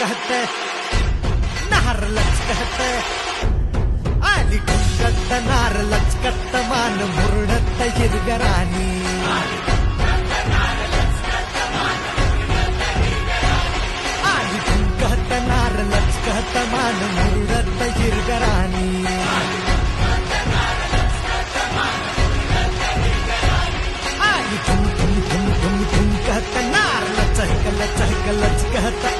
कहते नहर लच कहते आली टुकत नार लचकत मान मुरडत हिरगरानी आली टुकत नार लचकत मान मुरडत हिरगरानी आली टुम टुम टुम टुम टुम कहत नार लचक लचक लचकत